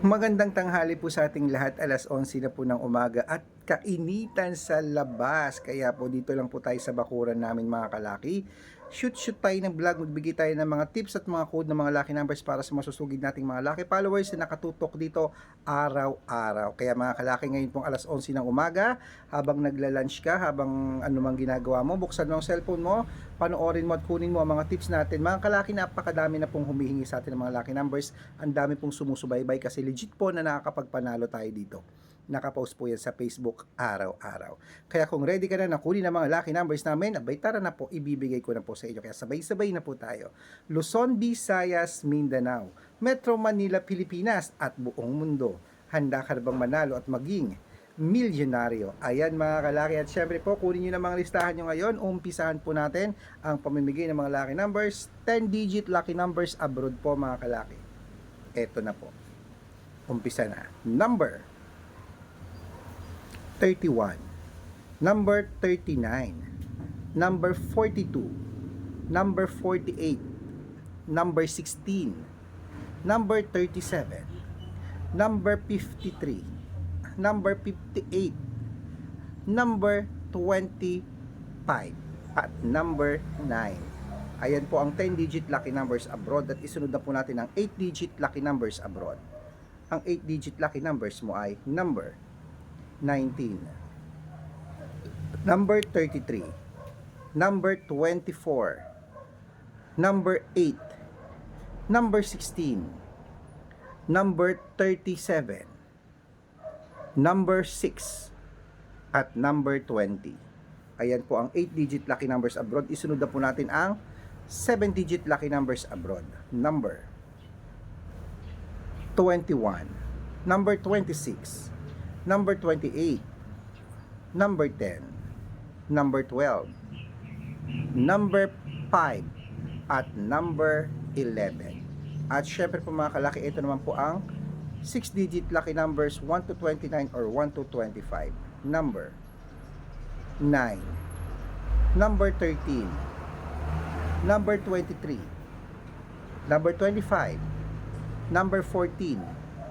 Magandang tanghali po sa ating lahat. Alas 11 na po ng umaga at kainitan sa labas. Kaya po dito lang po tayo sa bakuran namin mga kalaki. Shoot-shoot tayo ng vlog. Magbigay tayo ng mga tips at mga code ng mga lucky numbers para sa masusugid nating mga lucky followers na nakatutok dito araw-araw. Kaya mga kalaki ngayon pong alas 11 ng umaga, habang nagla-lunch ka, habang anumang ginagawa mo, buksan mo ang cellphone mo, panoorin mo at kunin mo ang mga tips natin. Mga kalaki, napakadami na pong humihingi sa atin ng mga lucky numbers. Ang dami pong sumusubaybay kasi legit po na nakakapagpanalo tayo dito. Nakapost po yan sa Facebook araw-araw. Kaya kung ready ka na na kunin ang mga lucky numbers namin, abay tara na po, ibibigay ko na po sa inyo. Kaya sabay-sabay na po tayo. Luzon, Visayas, Mindanao, Metro Manila, Pilipinas at buong mundo. Handa ka na bang manalo at maging milyonaryo. Ayan mga kalaki at syempre po kunin nyo na mga listahan nyo ngayon. Umpisahan po natin ang pamimigay ng mga lucky numbers. 10 digit lucky numbers abroad po mga kalaki. Eto na po. Umpisa na. Number 31. Number 39. Number 42. Number 48. Number 16. Number 37. Number 53. Number 58. Number 25. At number 9. Ayan po ang 10-digit lucky numbers abroad at isunod na po natin ang 8-digit lucky numbers abroad. Ang 8-digit lucky numbers mo ay number 19. Number 33. Number 24. Number 8. Number 16. Number 37. Number 6. At number 20. Ayan po ang 8-digit lucky numbers abroad. Isunod na po natin ang 7-digit lucky numbers abroad. Number 21. Number 26 number 28, number 10, number 12, number 5, at number 11. At syempre po mga kalaki, ito naman po ang 6-digit lucky numbers 1 to 29 or 1 to 25. Number 9, number 13, number 23, number 25, number 14,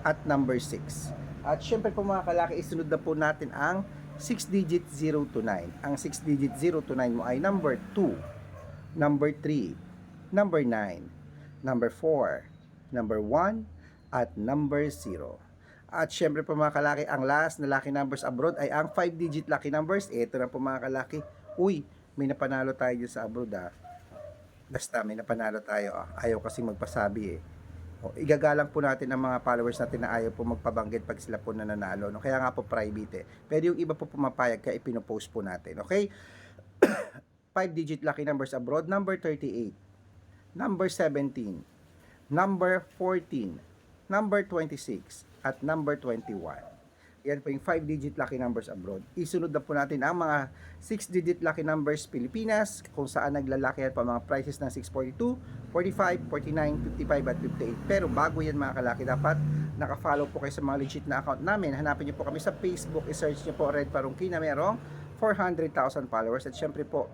at number 6. At syempre po mga kalaki, isunod na po natin ang 6-digit 0 to 9. Ang 6-digit 0 to 9 mo ay number 2, number 3, number 9, number 4, number 1, at number 0. At syempre po mga kalaki, ang last na lucky numbers abroad ay ang 5-digit lucky numbers. Ito na po mga kalaki. Uy, may napanalo tayo sa abroad ah. Basta may napanalo tayo ah. Ayaw kasi magpasabi eh. O, igagalang po natin ang mga followers natin na ayaw po magpabanggit pag sila po nananalo. No? Kaya nga po private eh. Pero yung iba po pumapayag kaya ipinopost po natin. Okay? 5-digit lucky numbers abroad. Number 38. Number 17. Number 14. Number 26. At number 21. Yan po yung 5-digit lucky numbers abroad. Isunod na po natin ang mga 6-digit lucky numbers Pilipinas kung saan naglalaki at pa mga prices ng 642, 45, 49, 55 at 58. Pero bago yan mga kalaki, dapat naka-follow po kayo sa mga legit na account namin. Hanapin niyo po kami sa Facebook, i-search niyo po Red Parungki na merong 400,000 followers. At syempre po,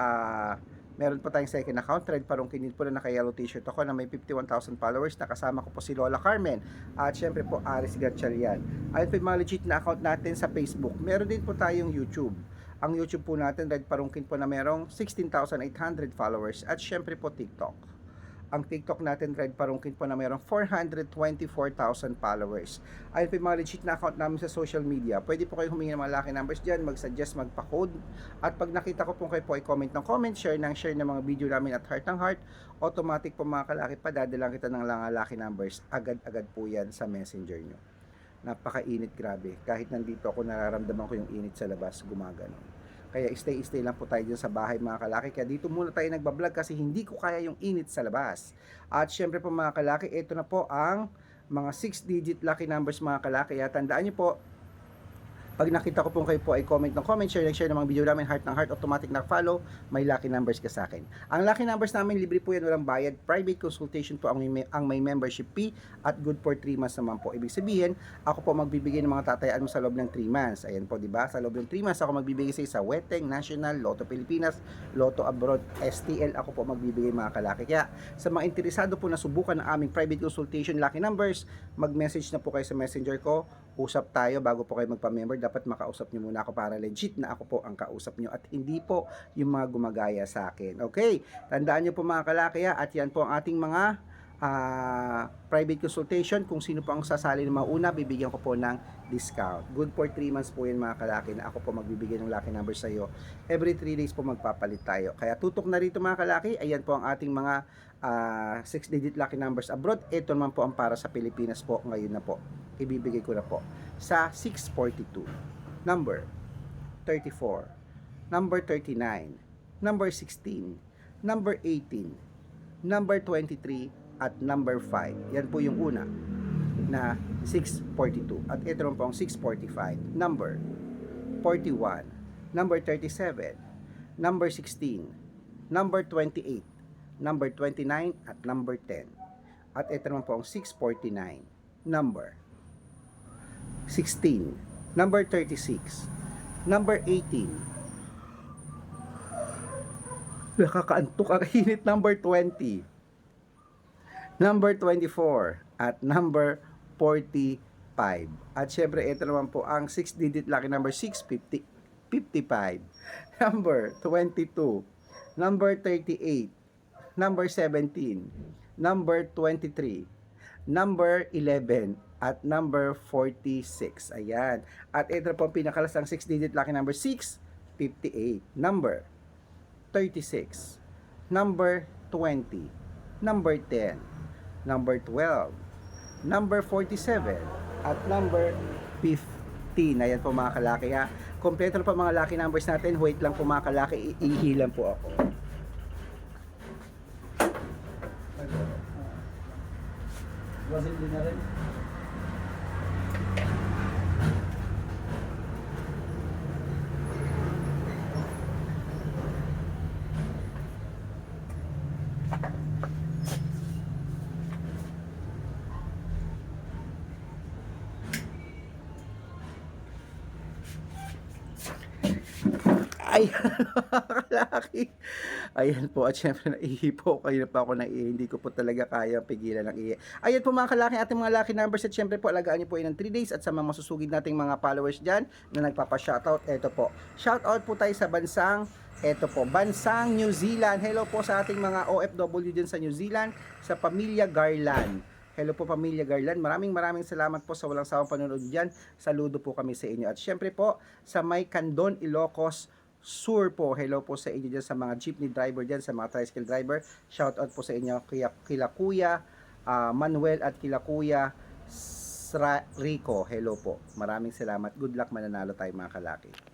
ah meron po tayong second account, Red Parungkin din po na naka-yellow t-shirt ako na may 51,000 followers. Nakasama ko po si Lola Carmen. At syempre po, Aris Gatchalian. Ayun po yung mga legit na account natin sa Facebook. Meron din po tayong YouTube. Ang YouTube po natin, Red Parungkin po na merong 16,800 followers. At syempre po, TikTok ang TikTok natin, Red Parungkin po na mayroong 424,000 followers. Ayun po yung mga legit na account namin sa social media. Pwede po kayo humingi ng mga lucky numbers dyan, mag-suggest, magpa-code. At pag nakita ko po kayo po ay comment ng comment, share ng share ng mga video namin at heart ng heart, automatic po mga kalaki, padadalang kita ng mga lucky numbers. Agad-agad po yan sa messenger nyo. Napakainit grabe. Kahit nandito ako nararamdaman ko yung init sa labas, gumaganon. Kaya stay-stay lang po tayo dyan sa bahay mga kalaki. Kaya dito muna tayo nagbablog kasi hindi ko kaya yung init sa labas. At syempre po mga kalaki, ito na po ang mga 6-digit lucky numbers mga kalaki. Kaya tandaan nyo po, Pag nakita ko po kayo po ay comment ng comment, share ng share ng mga video namin, heart ng heart, automatic na follow, may lucky numbers ka sa akin. Ang lucky numbers namin, libre po yan, walang bayad. Private consultation po ang may, ang may membership fee at good for 3 months naman po. Ibig sabihin, ako po magbibigay ng mga tatayaan mo sa loob ng 3 months. Ayan po, di ba? Sa loob ng 3 months, ako magbibigay sa sa Weteng, National, Lotto Pilipinas, Lotto Abroad, STL, ako po magbibigay mga kalaki. Kaya sa mga interesado po na subukan ng aming private consultation lucky numbers, mag-message na po kayo sa messenger ko. Usap tayo bago po kayo magpa-member. Dapat makausap nyo muna ako para legit na ako po ang kausap nyo at hindi po yung mga gumagaya sa akin. Okay? Tandaan nyo po mga kalaki ha, at yan po ang ating mga ah, private consultation. Kung sino po ang sasali ng mauna, bibigyan ko po ng discount. Good for 3 months po yan mga kalaki na ako po magbibigay ng lucky number sa iyo. Every 3 days po magpapalit tayo. Kaya tutok na rito mga kalaki. Ayan po ang ating mga 6-digit lucky numbers abroad. Ito naman po ang para sa Pilipinas po ngayon na po. Ibibigay ko na po sa 642. Number 34. Number 39. Number 16. Number 18. Number 23 at number 5. Yan po yung una na 642. At ito naman po ang 645. Number 41. Number 37. Number 16. Number 28. Number 29 at number 10. At ito naman po ang 649. Number 16. Number 36. Number 18. Nakakaantok ang init. Number 20. Number 24. At number 45. At syempre, ito naman po ang 6-digit lucky number 650. 55. Number 22. Number 38. Number 17. Number 23. Number 11 at number 46. Ayan. At ito po ang pinakalasang 6-digit lucky number 658. Number 36. Number 20. Number 10. Number 12. Number 47. At number 15. Ayan po mga kalaki ha. Kompleto na po mga lucky numbers natin. Wait lang po mga kalaki. Ihilan po ako. Brazil din na Ayan, kalaki. Ayan po, at syempre naihipo kayo na pa ako ng. Hindi ko po talaga kaya pigilan ng ihi. Ayan po mga kalaki, ating mga lucky numbers at syempre po, alagaan niyo po yun ng 3 days at sa mga masusugid nating mga followers dyan na nagpapa-shoutout, eto po. Shoutout po tayo sa bansang Eto po, bansang New Zealand. Hello po sa ating mga OFW dyan sa New Zealand, sa pamilya Garland. Hello po pamilya Garland. Maraming maraming salamat po sa walang sawang panonood dyan. Saludo po kami sa inyo. At syempre po, sa may Candon, Ilocos Sur po. Hello po sa inyo dyan sa mga jeepney driver dyan, sa mga tricycle driver. Shout out po sa inyo kila, kila Kuya ah, Manuel at kila Kuya Sra- Rico. Hello po. Maraming salamat. Good luck mananalo tayo mga kalaki.